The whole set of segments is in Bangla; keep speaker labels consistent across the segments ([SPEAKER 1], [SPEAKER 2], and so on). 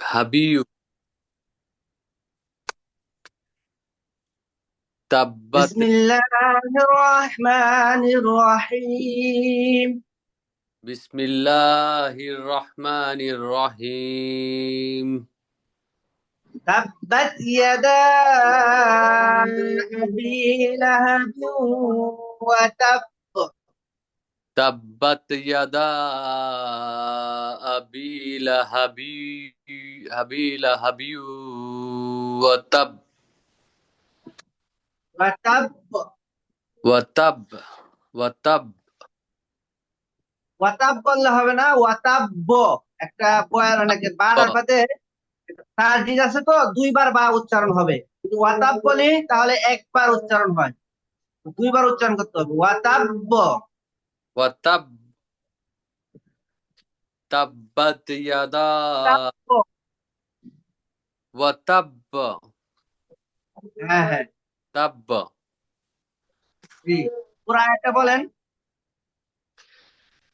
[SPEAKER 1] حبيب تبت.
[SPEAKER 2] بسم الله الرحمن الرحيم.
[SPEAKER 1] بسم الله الرحمن الرحيم.
[SPEAKER 2] تبت يدا أبي لهب وتب
[SPEAKER 1] তাব্বাত ইয়াদা আবি লাহাবি আবি লাহাবিউ ওয়া তাব
[SPEAKER 2] وتب
[SPEAKER 1] ওয়া তাব ওয়া তাব
[SPEAKER 2] ওয়াতাব বললে হবে না ওয়াতাব্ব একটা বয়ান অনেকে বার আর বাদে তারজিজ আছে তো দুইবার বা উচ্চারণ হবে যদি ওয়াতাব বলি তাহলে একবার উচ্চারণ হয় দুইবার উচ্চারণ করতে হবে ওয়াতাব্ব
[SPEAKER 1] ওয়া তাব তাব্বাত ইয়াদা
[SPEAKER 2] তাব্ব।
[SPEAKER 1] ওয়া তাব
[SPEAKER 2] হ্যাঁ হ্যাঁ
[SPEAKER 1] তাব
[SPEAKER 2] জি পুরা একটা বলেন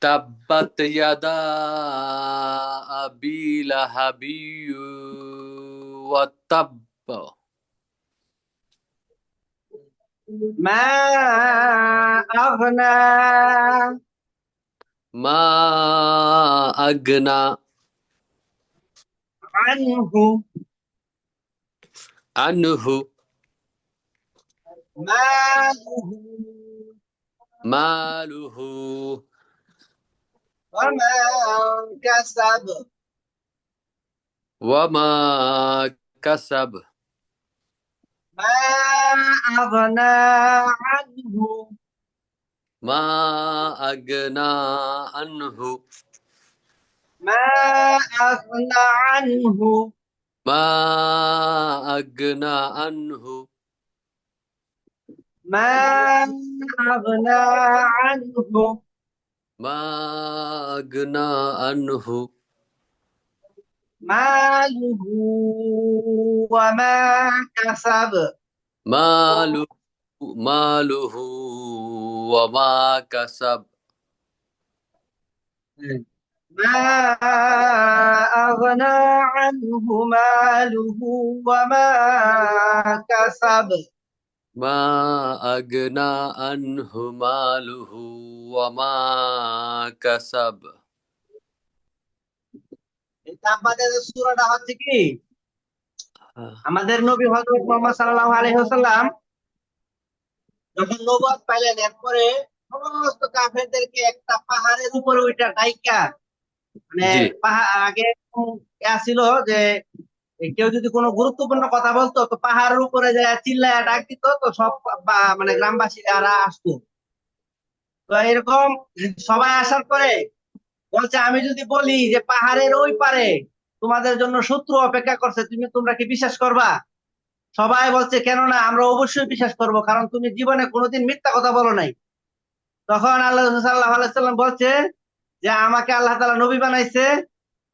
[SPEAKER 1] তাব্বাত ইয়াদা আবি লাহাবি ওয়া তাব
[SPEAKER 2] ما
[SPEAKER 1] أغنى ما
[SPEAKER 2] أغنى
[SPEAKER 1] عنه
[SPEAKER 2] عنه
[SPEAKER 1] ماله
[SPEAKER 2] ماله وما
[SPEAKER 1] كسب وما
[SPEAKER 2] كسب ما أغنى
[SPEAKER 1] عنه. ما أغنى
[SPEAKER 2] عنه. ما أغنى
[SPEAKER 1] عنه. ما أغنى
[SPEAKER 2] عنه. ما أغنى
[SPEAKER 1] عنه. ما أغنى
[SPEAKER 2] عنه. ماله وما كسب.
[SPEAKER 1] ماله ماله وما كسب.
[SPEAKER 2] ما أغنى عنه ماله وما كسب.
[SPEAKER 1] ما أغنى عنه ماله
[SPEAKER 2] وما كسب. যে হচ্ছে কি? আমাদের নবী হযরত মুহাম্মদ সাল্লাল্লাহু আলাইহি যখন নবুয়ত পাইলেন এরপরে সমস্ত কাফেরদেরকে একটা পাহাড়ের উপরে ওইটা ডাইকা মানে আগে ছিল যে কেউ যদি কোনো গুরুত্বপূর্ণ কথা বলতো তো পাহাড়ের উপরে যায় চিল্লায় ডাক দিত তো সব মানে গ্রামবাসীরা আসতো। তো এরকম সবাই আসার পরে বলছে, আমি যদি বলি যে পাহাড়ের ওই পারে তোমাদের জন্য শত্রু অপেক্ষা করছে, তুমি, তোমরা কি বিশ্বাস করবা? সবাই বলছে, কেননা আমরা অবশ্যই বিশ্বাস করব, কারণ তুমি জীবনে কোনোদিন মিথ্যা কথা বলো নাই। তখন আল্লাহ সাল্লাহ আলাইসাল্লাম বলছে যে, আমাকে আল্লাহ তাআলা নবী বানাইছে,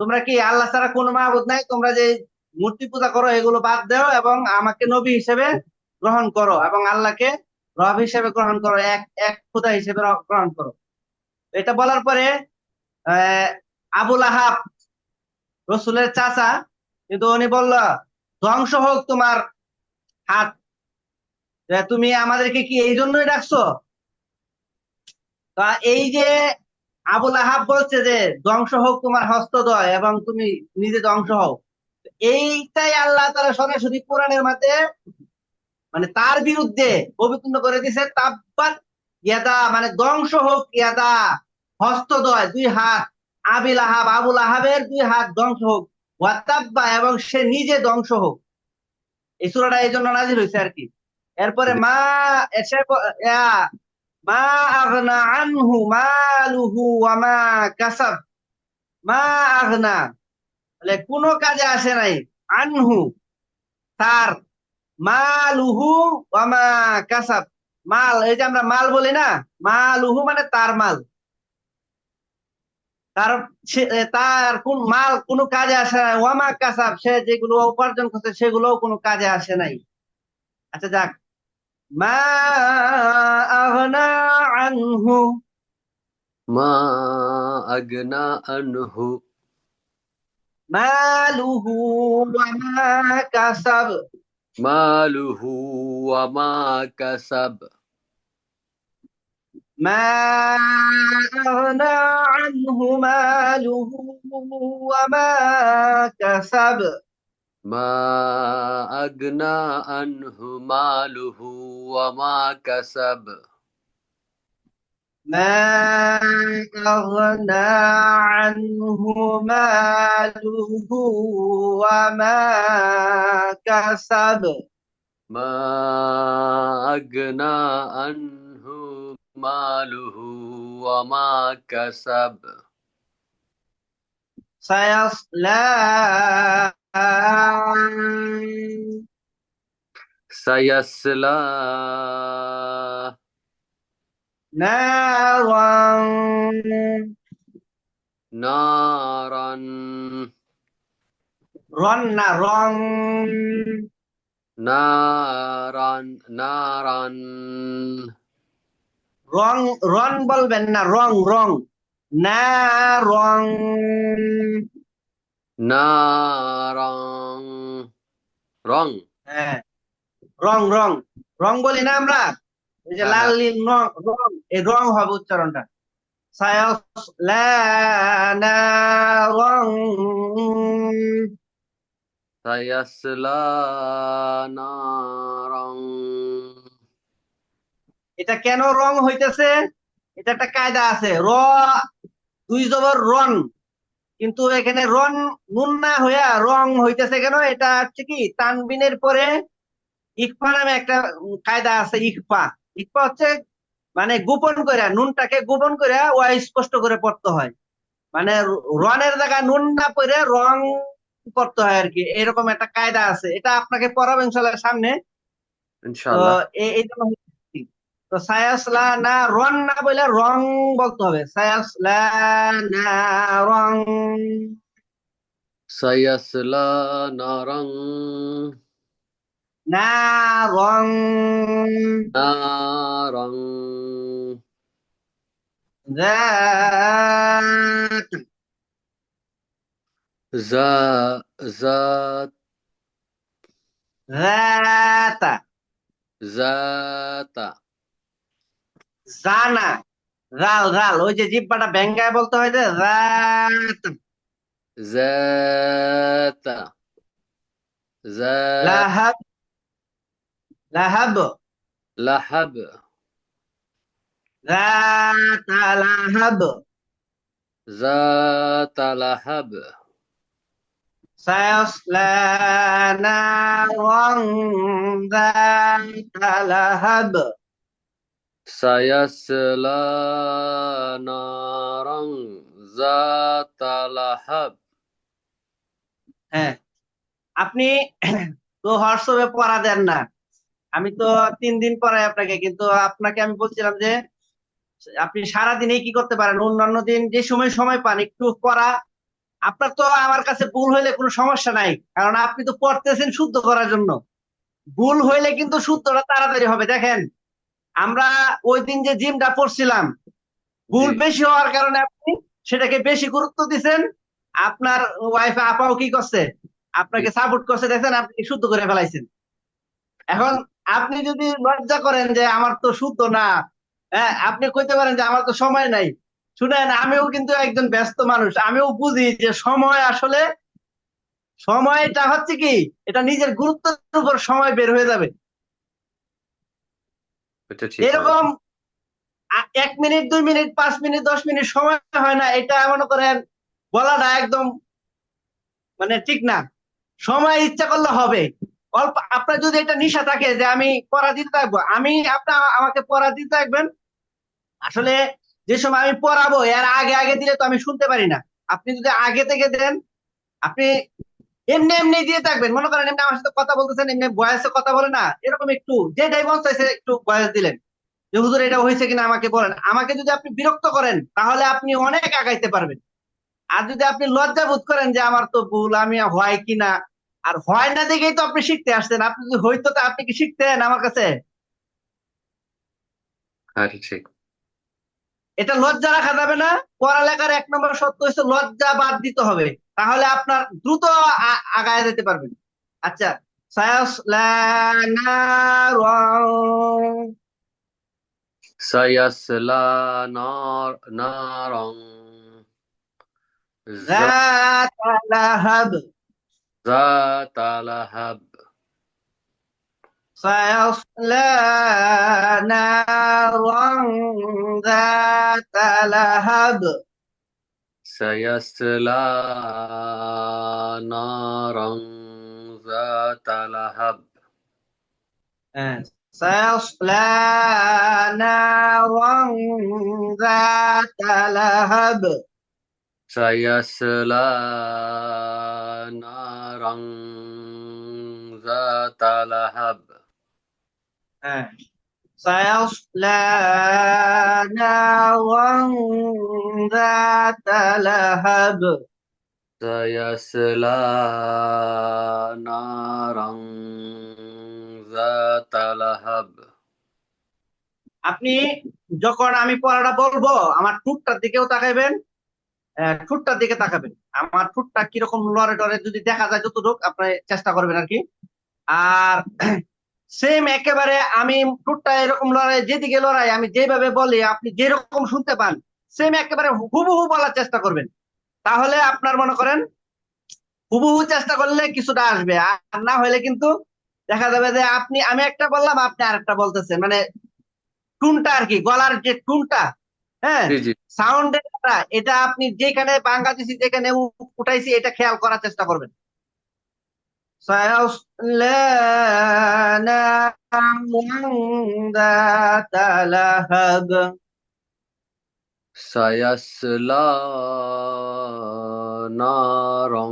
[SPEAKER 2] তোমরা কি আল্লাহ ছাড়া কোনো মাহবুদ নাই? তোমরা যে মূর্তি পূজা করো, এগুলো বাদ দাও এবং আমাকে নবী হিসেবে গ্রহণ করো এবং আল্লাহকে রব হিসেবে গ্রহণ করো, এক এক খোদা হিসেবে গ্রহণ করো। এটা বলার পরে আবুল আহাব, রসুলের চাচা, কিন্তু উনি বলল, ধ্বংস হোক তোমার হাত। তুমি আমাদেরকে কি এই জন্যই ডাকছো? তা এই যে আবুল আহাব বলছে যে, ধ্বংস হোক তোমার হস্তদয় এবং তুমি নিজে ধ্বংস হও। এইটাই আল্লাহ তারা সরাসরি কোরআনের মধ্যে মানে তার বিরুদ্ধে পবিত্র করে দিছে তাব্বাত ইয়াদা মানে ধ্বংস হোক ইয়াদা। হস্তদয়, দুই হাত আবিল আহাব, আবুল আহাবের দুই হাত ধ্বংস হোক ওয়াতাব্বা এবং সে নিজে ধ্বংস হোক। এই সূরাটা এই জন্য নাজির হয়েছে আর কি। এরপরে মা এসে মা আগনা আনহু মালুহু ওয়া মা কাসাব। মা আগনা, তাহলে কোনো কাজে আসে নাই। আনহু, তার মালুহু ওয়া মা কাসাব। মাল, এই যে আমরা মাল বলি না, মালুহু মানে তার মাল। তার তার কোন মাল কোনো কাজে আসে না ওয়ামা কাসাব সে যেগুলো উপার্জন করছে সেগুলোও কোনো কাজে আসে নাই আচ্ছা যাক মা আগনা আনহু
[SPEAKER 1] মা আগনা আনহু
[SPEAKER 2] মালুহু ওয়ামা কাসাব
[SPEAKER 1] মালুহু ওয়ামা কাসাব
[SPEAKER 2] ما أغنى عنه ماله وما كسب.
[SPEAKER 1] ما أغنى عنه ماله وما كسب.
[SPEAKER 2] ما أغنى عنه ماله وما كسب.
[SPEAKER 1] ما أغنى عنه maluhu wa ma
[SPEAKER 2] kasab.
[SPEAKER 1] Sayasla
[SPEAKER 2] Sayasla
[SPEAKER 1] Naran.
[SPEAKER 2] Naran. Ron
[SPEAKER 1] naron. Naran Naran.
[SPEAKER 2] রং রং বলবেন না রং রং। না রং।
[SPEAKER 1] না রং। রং।
[SPEAKER 2] হ্যাঁ। রং রং। রং বলি না আমরা? এই যে
[SPEAKER 1] হ্যাঁ,
[SPEAKER 2] লাল
[SPEAKER 1] হ্যাঁ।
[SPEAKER 2] নীল রং। এই রং হবে উচ্চারণটা। সায়াসলানা রং।
[SPEAKER 1] সায়াসলানা রং।
[SPEAKER 2] এটা কেন রং হইতেছে? এটা একটা কায়দা আছে। র দুই জবর রন। কিন্তু এখানে রন নুন না হইয়া রং হইতেছে কেন? এটা হচ্ছে কি? তানবিনের পরে ইকফা নামে একটা কায়দা আছে ইকফা। ইকফা হচ্ছে মানে গোপন করে নুনটাকে গোপন করে ও স্পষ্ট করে পড়তে হয়। মানে রনের জায়গায় নুন না পড়ে রং পড়তে হয় আর কি। এরকম একটা কায়দা আছে। এটা আপনাকে পড়াবো সামনে। এই জন্য তো সায়াসলা না রন না বলে রং বলতে হবে সায়াসলা না রং
[SPEAKER 1] سيصلى نارا
[SPEAKER 2] না রং
[SPEAKER 1] نارا
[SPEAKER 2] ذات
[SPEAKER 1] ذا ذات
[SPEAKER 2] ذات
[SPEAKER 1] ذات
[SPEAKER 2] জানা জাল জাল ওই যে জিব্বাটা ভেঙ্গায় বলতে হয় যে রাত
[SPEAKER 1] ذات ذات
[SPEAKER 2] লাহাব লাহাব
[SPEAKER 1] لهب
[SPEAKER 2] রাত লাহাব
[SPEAKER 1] ذات لهب
[SPEAKER 2] سيصلى نارا ذات لهب
[SPEAKER 1] سيصلى نارا ذات لهب
[SPEAKER 2] হ্যাঁ আপনি তো হোয়াটসঅ্যাপে পড়া দেন না আমি তো তিন দিন পরে আপনাকে কিন্তু আপনাকে আমি বলছিলাম যে আপনি সারাদিনে কি করতে পারেন অন্যান্য দিন যে সময় সময় পান একটু পড়া আপনার তো আমার কাছে ভুল হইলে কোনো সমস্যা নাই কারণ আপনি তো পড়তেছেন শুদ্ধ করার জন্য ভুল হইলে কিন্তু শুদ্ধটা তাড়াতাড়ি হবে দেখেন আমরা ওই দিন যে জিমটা পড়ছিলাম ভুল বেশি হওয়ার কারণে আপনি সেটাকে বেশি গুরুত্ব দিচ্ছেন আপনার ওয়াইফ আপাও কি করছে? আপনাকে সাপোর্ট করছে দেখেন আপনি শুদ্ধ করে ফেলাইছেন। এখন আপনি যদি লজ্জা করেন যে আমার তো শুদ্ধ না হ্যাঁ আপনি কইতে পারেন যে আমার তো সময় নাই। শুনেন আমিও কিন্তু একজন ব্যস্ত মানুষ আমিও বুঝি যে সময় আসলে সময়টা হচ্ছে কি এটা নিজের গুরুত্বের উপর সময় বের হয়ে যাবে। এরকম এক মিনিট, দুই মিনিট, পাঁচ মিনিট, দশ মিনিট সময় হয় না, এটা মনে করেন বলাটা একদম মানে ঠিক না। সময় ইচ্ছা করলে হবে। অল্প, আপনার যদি এটা নিশা থাকে যে আমি পড়া দিতে থাকব, আমি আপনার আমাকে পড়া দিতে থাকবেন। আসলে যে সময় আমি পড়াবো, এর আগে আগে দিলে তো আমি শুনতে পারি না। আপনি যদি আগে থেকে দেন, আপনি এমনি এমনি দিয়ে থাকবেন। মনে করেন এমনি আমার সাথে কথা বলতেছেন এমনি বয়সে কথা বলে না এরকম একটু যেটাই মন চাইছে একটু বয়স দিলেন। যে হুজুর এটা হয়েছে কিনা আমাকে বলেন। আমাকে যদি আপনি বিরক্ত করেন তাহলে আপনি অনেক আগাইতে পারবেন। আর যদি আপনি লজ্জা বোধ করেন যে আমার তো ভুল আমি হয় কিনা আর হয় না দেখেই তো আপনি শিখতে আসছেন। আপনি যদি হইতো তা আপনি কি শিখতেন আমার কাছে?
[SPEAKER 1] হ্যাঁ এটা
[SPEAKER 2] এটা লজ্জা রাখা যাবে না। পড়ালেখার এক নম্বর সত্য হচ্ছে লজ্জা বাদ দিতে হবে। তাহলে আপনার দ্রুত আ- আগায় যেতে পারবেন আচ্ছা সায়াসলা নারান
[SPEAKER 1] سيصلى نار نارا ذا-
[SPEAKER 2] ذات لهب
[SPEAKER 1] ذات لهب
[SPEAKER 2] سيصلى نارا ذات لهب
[SPEAKER 1] سيصلى نارا ذات لهب.
[SPEAKER 2] سيصلى نارا ذات لهب
[SPEAKER 1] سيصلى نارا ذات لهب
[SPEAKER 2] آه. سيصلى نارا ذات لهب
[SPEAKER 1] سيصلى نارا ذات لهب
[SPEAKER 2] আপনি যখন আমি পড়াটা বলবো আমার ঠোঁটটার দিকেও তাকাইবেন আহ, ঠোঁটটার দিকে তাকাবেন আমার ঠোঁটটা কিরকম লড়ে টরে যদি দেখা যায় যতটুকু আপনি চেষ্টা করবেন আর কি আর সেম একেবারে আমি ঠোঁটটা এরকম লড়াই যেদিকে লড়াই আমি যেভাবে বলি আপনি যেরকম শুনতে পান সেম একেবারে হুবহু বলার চেষ্টা করবেন। তাহলে আপনার মনে করেন হুবহু চেষ্টা করলে কিছুটা আসবে আর না হলে কিন্তু দেখা যাবে যে আপনি আমি একটা বললাম আপনি আরেকটা বলতেছেন মানে টুনটা আর কি গলার যে টুনটা হ্যাঁ? সাউন্ডের এটা আপনি যেখানে বাংলাদেশি যেখানে উঠাইছি এটা খেয়াল করার চেষ্টা করবেন। سيصلى نارا ذات لهب.
[SPEAKER 1] سيصلى نارا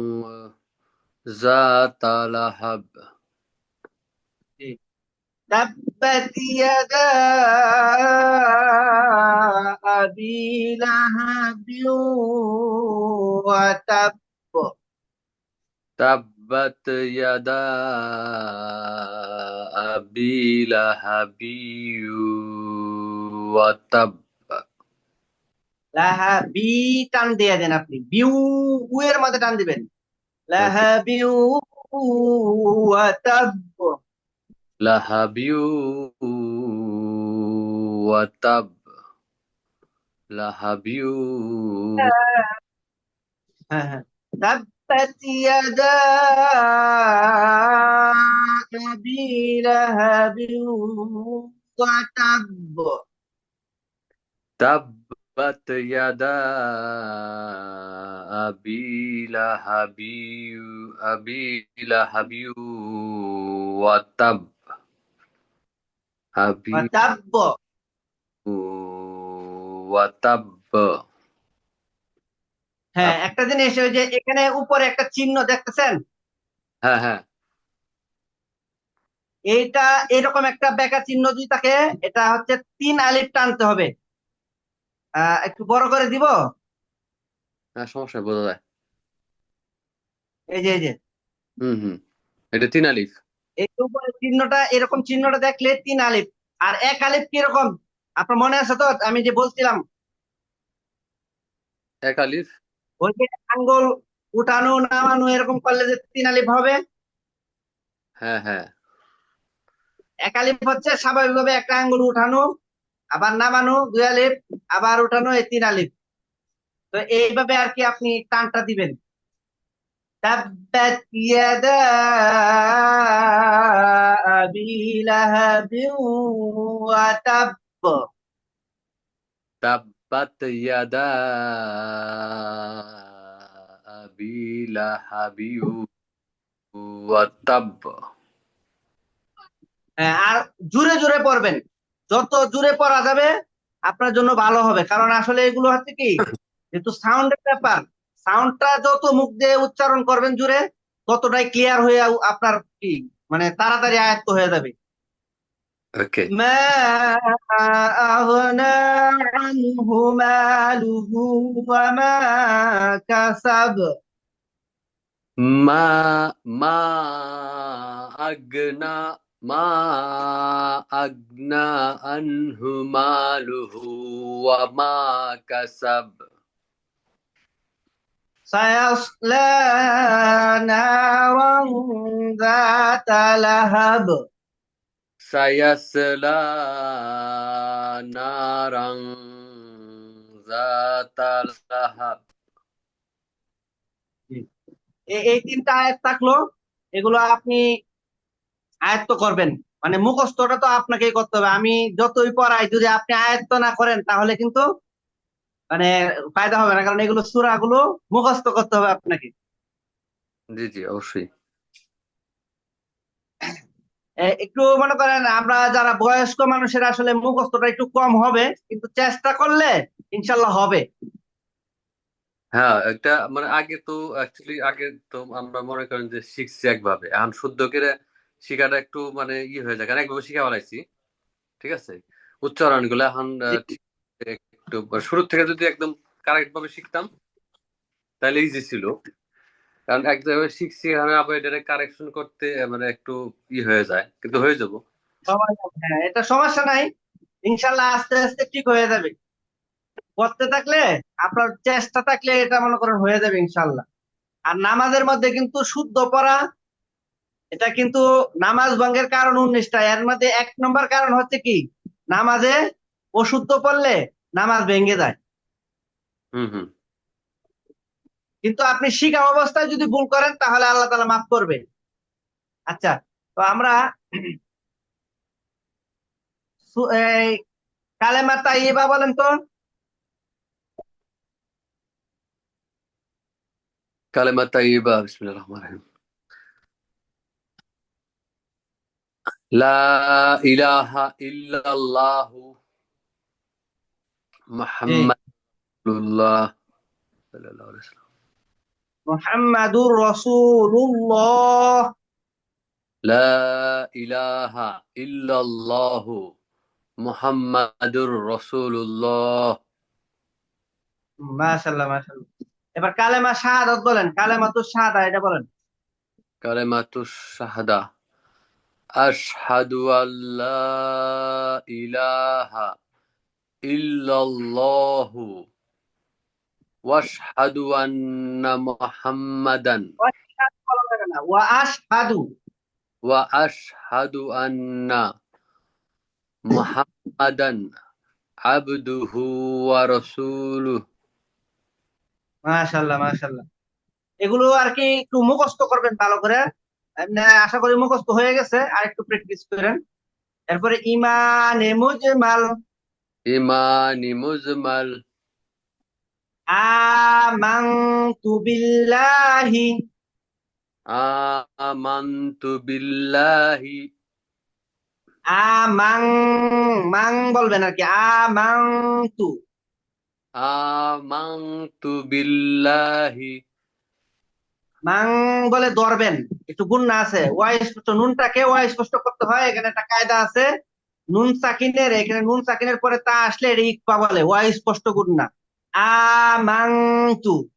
[SPEAKER 1] ذات لهب.
[SPEAKER 2] تبت يدا أبي لهب وتب.
[SPEAKER 1] تبت يدا أبي لهب وتب
[SPEAKER 2] লাহাবি টান দিয়ে দেন আপনি বিউ উ এর মধ্যে টান দিবেন লাহাবিউ ওয়াতাব
[SPEAKER 1] لهب وتب لهب
[SPEAKER 2] হ্যাঁ হ্যাঁ تبت يدا أبي لهب وتب.
[SPEAKER 1] تبت يدا أبي لهب أبي لهب وتب. أبي
[SPEAKER 2] وتب.
[SPEAKER 1] وتب.
[SPEAKER 2] হ্যাঁ একটা জিনিস ওই যে এখানে উপরে একটা চিহ্ন দেখতেছেন?
[SPEAKER 1] হ্যাঁ হ্যাঁ।
[SPEAKER 2] এইটা এরকম একটা বেকা চিহ্ন যদি থাকে এটা হচ্ছে তিন আলিফ টানতে হবে। আহ একটু বড় করে দিব?
[SPEAKER 1] হ্যাঁ সমস্যা বোঝা যায়।
[SPEAKER 2] এই যে এই যে।
[SPEAKER 1] হুম হুম। এটা তিন আলিফ।
[SPEAKER 2] এই উপরে চিহ্নটা এরকম চিহ্নটা দেখলে তিন আলিফ। আর এক আলিফ কীরকম? আপনার মনে আছে তো? আমি যে বলছিলাম।
[SPEAKER 1] এক আলিফ?
[SPEAKER 2] ওই যে আঙ্গুল উঠানো নামানো এরকম করলে যে তিন আলিফ হবে
[SPEAKER 1] হ্যাঁ হ্যাঁ
[SPEAKER 2] এক আলিফ হচ্ছে স্বাভাবিকভাবে একটা আঙ্গুল উঠানো আবার নামানো দুই আলিফ আবার উঠানো এই তিন আলিফ তো এইভাবে আর কি আপনি টানটা দিবেন تبت يدا أبي لهب وتب
[SPEAKER 1] تبت يدا أبي لهب وتب
[SPEAKER 2] হ্যাঁ, আর জোরে জোরে পড়বেন যত জোরে পড়া যাবে আপনার জন্য ভালো হবে কারণ আসলে এগুলো হচ্ছে কি যেহেতু সাউন্ডের ব্যাপার সাউন্ডটা যত মুখ দিয়ে উচ্চারণ করবেন জোরে ততটাই ক্লিয়ার হয়ে আপনার কি মানে তাড়াতাড়ি আয়ত্ত হয়ে যাবে
[SPEAKER 1] أوكي.
[SPEAKER 2] ما أغنى عنه ماله وما كسب.
[SPEAKER 1] ما ما أغنى ما أغنى عنه ماله وما كسب.
[SPEAKER 2] سيصلى نارا ذات لهب.
[SPEAKER 1] سيصلى نارا ذات لهب
[SPEAKER 2] এ- এই তিনটা আয়াত থাকলো এগুলো আপনি আয়ত্ত করবেন মানে মুখস্থটা তো আপনাকেই করতে হবে আমি যতই পড়াই যদি আপনি আয়ত্ত না করেন তাহলে কিন্তু মানে ফায়দা হবে না কারণ এগুলো সূরাগুলো মুখস্থ করতে হবে আপনাকে
[SPEAKER 1] জি জি অবশ্যই
[SPEAKER 2] এ- একটু মনে করেন আমরা যারা বয়স্ক মানুষের আসলে মুখস্থটা একটু কম হবে কিন্তু চেষ্টা করলে ইনশাল্লাহ হবে।
[SPEAKER 1] হ্যাঁ একটা মানে আগে তো অ্যাকচুয়ালি আগে তো আমরা মনে করেন যে শিখছি একভাবে। এখন শুদ্ধ করে শিখাটা একটু মানে ই হয়ে যায় কারণ একভাবে শিখা ফেলাইছি ঠিক আছে? উচ্চারণগুলো এখন একটু শুরু থেকে যদি একদম কারেক্ট ভাবে শিখতাম তাহলে ইজি ছিল। কারণ এক জায়গায় শিখছি এখন আবার এটা কারেকশন করতে মানে একটু ই হয়ে যায় কিন্তু হয়ে যাব।
[SPEAKER 2] হ্যাঁ এটা সমস্যা নাই। ইনশাল্লাহ আস্তে আস্তে ঠিক হয়ে যাবে। করতে থাকলে আপনার চেষ্টা থাকলে এটা মনে করেন হয়ে যাবে ইনশাল্লাহ। আর নামাজের মধ্যে কিন্তু শুদ্ধ পড়া এটা কিন্তু নামাজ ভঙ্গের কারণ উনিশটা এর মধ্যে এক নম্বর কারণ হচ্ছে কি? নামাজে অশুদ্ধ পড়লে নামাজ ভেঙে যায়।
[SPEAKER 1] হুম হুম।
[SPEAKER 2] কিন্তু আপনি শিখা অবস্থায় যদি ভুল করেন তাহলে আল্লাহ তাআলা মাফ করবে আচ্ছা তো আমরা কালেমা তাইয়্যিবা বলেন তো।
[SPEAKER 1] কালেমা তাইয়্যিবা বিসমিল্লাহির রহমানির রহিম। লা ইলাহা ইল্লাল্লাহু মুহাম্মাদুল্লাহ সাল্লাল্লাহু আলাইহি ওয়াসাল্লাম।
[SPEAKER 2] মুহাম্মাদুর রাসূলুল্লাহ।
[SPEAKER 1] লা ইলাহা ইল্লাল্লাহু মুহাম্মাদুর রাসূলুল্লাহ।
[SPEAKER 2] মাশাআল্লাহ মাশাআল্লাহ। এবার কালেমা শাহাদাত বলেন কালেমা তো শাহাদা এটা বলেন।
[SPEAKER 1] কালেমাতুশ শাহাদা আশহাদু আল্লা ইলাহা ইল্লাল্লাহু ওয়াশহাদু আন্না মুহাম্মাদান
[SPEAKER 2] বলা যাবে না ওয়া আশহাদু
[SPEAKER 1] ওয়া আশহাদু আন্না মুহাম্মাদান আবদুহু ওয়া রাসূলুহু
[SPEAKER 2] মাশাআল্লাহ মাশাআল্লাহ। এগুলো আর কি একটু মুখস্থ করবেন ভালো করে। আশা করি মুখস্থ হয়ে গেছে আর একটু প্র্যাকটিস করেন। এরপরে ইমানে মুজমাল।
[SPEAKER 1] ইমানি মুজমাল।
[SPEAKER 2] আমানতু বিল্লাহি।
[SPEAKER 1] আমানতু বিল্লাহি।
[SPEAKER 2] আমাং মাং বলবেন আর কি আমানতু
[SPEAKER 1] আমানতু বিল্লাহি।
[SPEAKER 2] মাং বলে ধরবেন একটু গুণনা আছে। ওয়াই স্পষ্ট নুনটাকে ওয়াই স্পষ্ট করতে হয় এখানে একটা কায়দা আছে। নুন সাকিনের এখানে নুন সাকিনের পরে তা আসলে এটা ইকফা বলে ওয়াই স্পষ্ট গুণনা amantu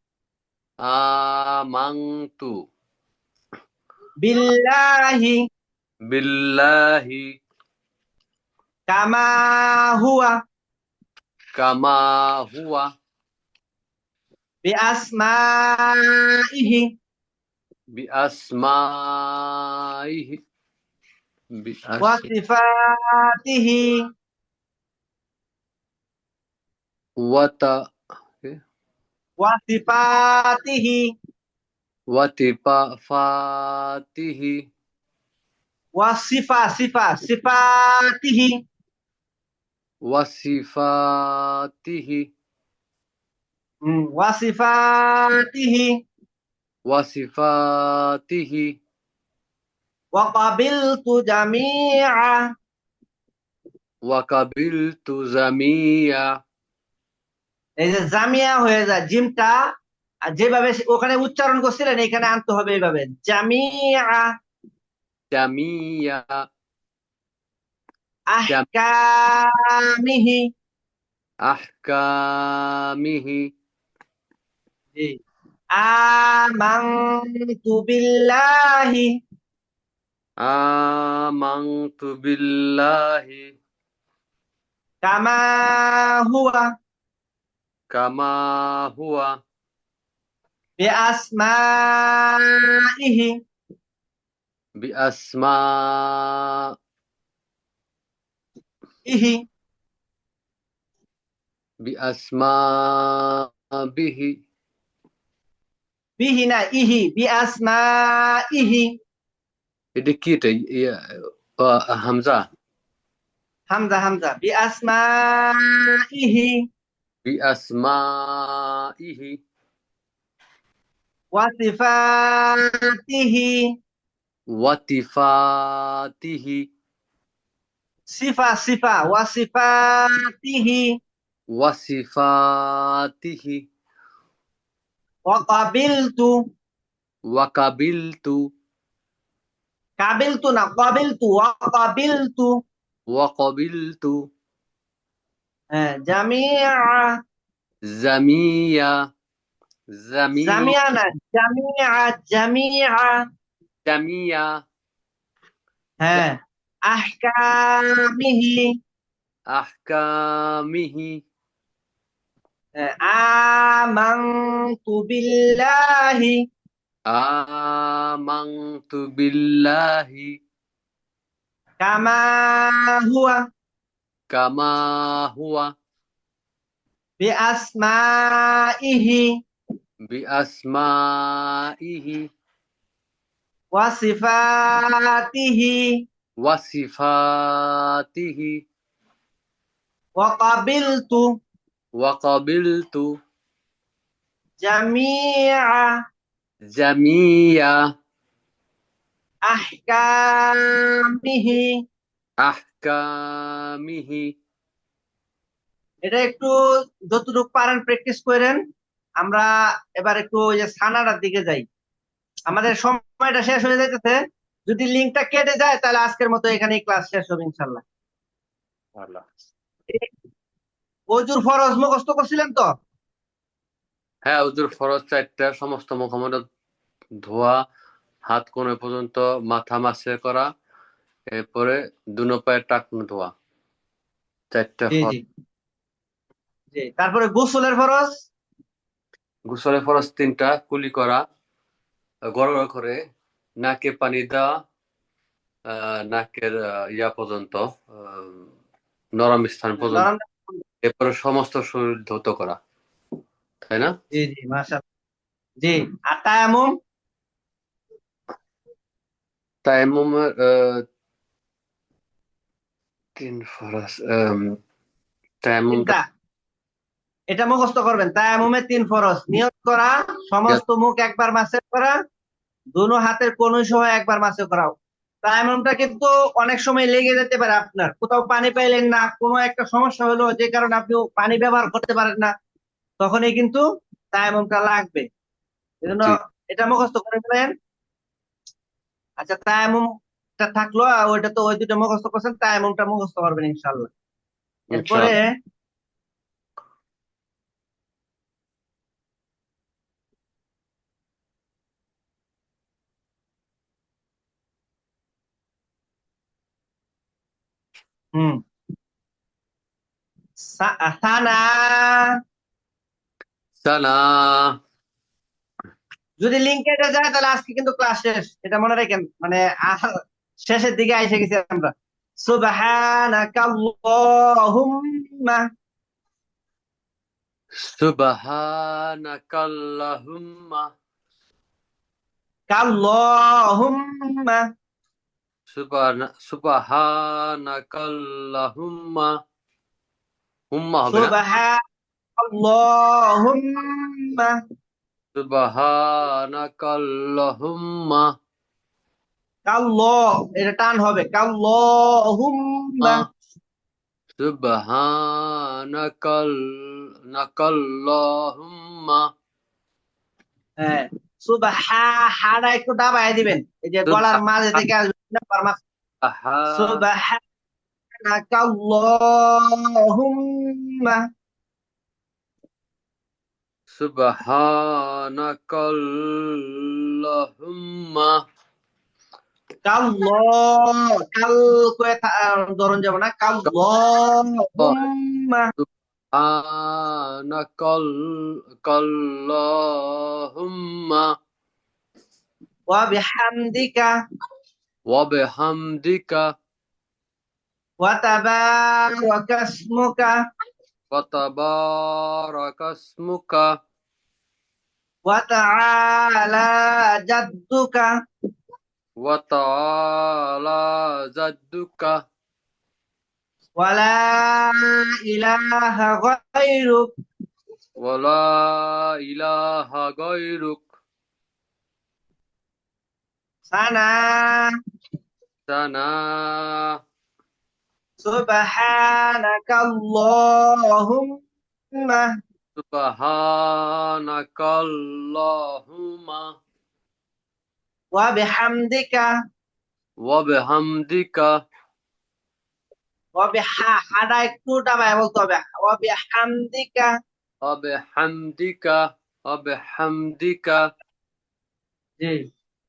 [SPEAKER 1] amantu
[SPEAKER 2] billahi. Billahi.
[SPEAKER 1] Kama huwa.
[SPEAKER 2] Kama
[SPEAKER 1] huwa. Bi
[SPEAKER 2] asma'ihi bi
[SPEAKER 1] asma'ihi
[SPEAKER 2] bi asma'ihi
[SPEAKER 1] wa sifatihi
[SPEAKER 2] Wata সিফা সিফাতিহি
[SPEAKER 1] ওয়াসিফাতিহি
[SPEAKER 2] হুম, ওয়া সিফাতিহি
[SPEAKER 1] ওয়াসিফাতিহি
[SPEAKER 2] ওয়া কাবিলতু জামিআ
[SPEAKER 1] ওয়াকাবিলতু জামিয়া
[SPEAKER 2] এই যে জামিয়া হয়ে যায় জিমটা যেভাবে ওখানে উচ্চারণ করছিলেন এখানে আনতে হবে এইভাবে জামিয়া।
[SPEAKER 1] জামিয়া।
[SPEAKER 2] আহকামিহি।
[SPEAKER 1] আহকামিহি।
[SPEAKER 2] জি। আমানতু বিল্লাহি।
[SPEAKER 1] আমানতু বিল্লাহি।
[SPEAKER 2] কামা হুয়া।
[SPEAKER 1] kama huwa
[SPEAKER 2] bi
[SPEAKER 1] asma'ihi
[SPEAKER 2] bi
[SPEAKER 1] asma ihi
[SPEAKER 2] bi asma bihi bihi
[SPEAKER 1] na ihi bi asma ihi dikita
[SPEAKER 2] ya eh, hamza
[SPEAKER 1] hamza
[SPEAKER 2] hamza bi
[SPEAKER 1] asma
[SPEAKER 2] ihi bi asma'ihi wa
[SPEAKER 1] sifatihi
[SPEAKER 2] wa sifatihi
[SPEAKER 1] sifa
[SPEAKER 2] sifa wa sifatihi wa sifatihi
[SPEAKER 1] wa qabiltu wa qabiltu qabiltu na qabiltu wa qabiltu wa qabiltu
[SPEAKER 2] হ্যাঁ জামিআ
[SPEAKER 1] জামিয়া। জামি
[SPEAKER 2] জামিআ না জামিআ জামিআ
[SPEAKER 1] জামিয়া।
[SPEAKER 2] হ্যাঁ আহকামিহি।
[SPEAKER 1] আহকামিহি।
[SPEAKER 2] হ্যাঁ, আমানতু বিল্লাহি
[SPEAKER 1] আমানতু বিল্লাহি
[SPEAKER 2] কামা Kama
[SPEAKER 1] huwa. Bi
[SPEAKER 2] asma'ihi.
[SPEAKER 1] Bi
[SPEAKER 2] asma'ihi. Wasifatihi.
[SPEAKER 1] Wasifatihi.
[SPEAKER 2] wakabiltu wakabiltu
[SPEAKER 1] Jami'a.
[SPEAKER 2] Jami'a.
[SPEAKER 1] Ahkamihi
[SPEAKER 2] আহকামিহি। এটা একটু যতটুকু পারেন প্র্যাকটিস করেন। আমরা এবার একটু ওই যে সানাটার দিকে যাই। আমাদের সময়টা শেষ হয়ে যাইতেছে। যদি লিঙ্কটা কেটে যায় তাহলে আজকের মতো এখানেই ক্লাস শেষ হবে ইনশাল্লাহ অজুর ফরজ মুখস্থ করছিলেন তো?
[SPEAKER 1] হ্যাঁ হুজুর ফরজ চারটা সমস্ত মুখমণ্ডল ধোয়া হাত কোণে পর্যন্ত মাথা মাসে করা এরপরে দুনো পায়ের টাকনু ধোয়া। চারটা
[SPEAKER 2] জি
[SPEAKER 1] ফরজ
[SPEAKER 2] জি। জি তারপরে গোসলের ফরজ?
[SPEAKER 1] গোসলের ফরজ তিনটা কুলি করা গড়গড় করে নাকে পানি দেওয়া নাকের ইয়া পর্যন্ত নরম স্থান পর্যন্ত। এরপরে সমস্ত শরীর ধৌত করা। তাই না?
[SPEAKER 2] জি জি মাশা জি আর তায়াম্মুম
[SPEAKER 1] তায়াম্মুমের আহ, তিন ফরজ আম,
[SPEAKER 2] এটা মুখস্থ করবেন তায়াম্মুমে তিন ফরজ নিয়ত করা সমস্ত মুখ একবার মাসে করা দুনো হাতের কোন সহ একবার মাসে করা তায়াম্মুমটা কিন্তু অনেক সময় লেগে যেতে পারে আপনার কোথাও পানি পাইলেন না কোনো একটা সমস্যা হলো যে কারণে আপনি পানি ব্যবহার করতে পারেন না তখনই কিন্তু তায়াম্মুমটা লাগবে। এজন্য। এটা মুখস্থ করে ফেলেন। আচ্ছা তায়াম্মুমটা থাকল আর ওইটা তো ওই দুটো মুখস্থ করছেন তাই এমনটা মুখস্থ করবেন ইনশাআল্লাহ। এরপরে হুম। সানা।
[SPEAKER 1] সানা।
[SPEAKER 2] যদি লিঙ্ক যায় তাহলে আজকে কিন্তু ক্লাস শেষ। এটা মনে রাখেন মানে শেষের দিকে এসে গেছি আমরা সুবহানাকাল্লাহুম্মা
[SPEAKER 1] সুবহানাকাল্লাহুম্মা
[SPEAKER 2] কাল্লাহুম্মা
[SPEAKER 1] সুবহানা সুবহানাকাল্লাহুম্মা হুম্মা হবে না
[SPEAKER 2] সুবহানাল্লাহুম্মা
[SPEAKER 1] সুবহানাকাল্লাহুম্মা
[SPEAKER 2] কাল্লাহ এটা টান হবে কাল্লাহুম্মা
[SPEAKER 1] সুবহানাকাল নাকাল্লাহুম্মা
[SPEAKER 2] হ্যাঁ সুবহা হাড়া একটু দাবায় দিবেন এই যে গলার মাঝে থেকে আসবে নাম্বার মাস
[SPEAKER 1] আহা
[SPEAKER 2] সুবহানাকাল্লাহুম্মা
[SPEAKER 1] সুবহানাকাল্লাহুম্মা
[SPEAKER 2] kalo kal kue ta doron jaman na kal
[SPEAKER 1] lo humma ana
[SPEAKER 2] kal
[SPEAKER 1] kal
[SPEAKER 2] lo humma
[SPEAKER 1] wa bihamdika.
[SPEAKER 2] Wa bihamdika.
[SPEAKER 1] Wa tabaraka smuka wa tabaraka smuka wa ta'ala jadduka وتعالى جدك
[SPEAKER 2] ولا إله غيرك
[SPEAKER 1] ولا إله غيرك
[SPEAKER 2] سنا
[SPEAKER 1] سنا
[SPEAKER 2] سبحانك اللهم
[SPEAKER 1] سبحانك اللهم
[SPEAKER 2] وبحمدك
[SPEAKER 1] وبحمدك
[SPEAKER 2] وبح হাডা একটু ডাবায় বলতে হবে وبحمدك
[SPEAKER 1] وبحمدك وبحمدك
[SPEAKER 2] জি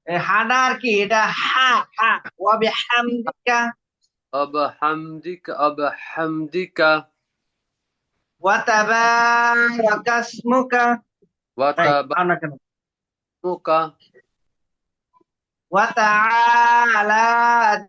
[SPEAKER 2] এই হাডা আর কি এটা হা হা وبحمدك
[SPEAKER 1] وبحمدك وبحمدك
[SPEAKER 2] وتبارك اسمك
[SPEAKER 1] وتبارك
[SPEAKER 2] আমরা কেন
[SPEAKER 1] اسمك
[SPEAKER 2] وتعالى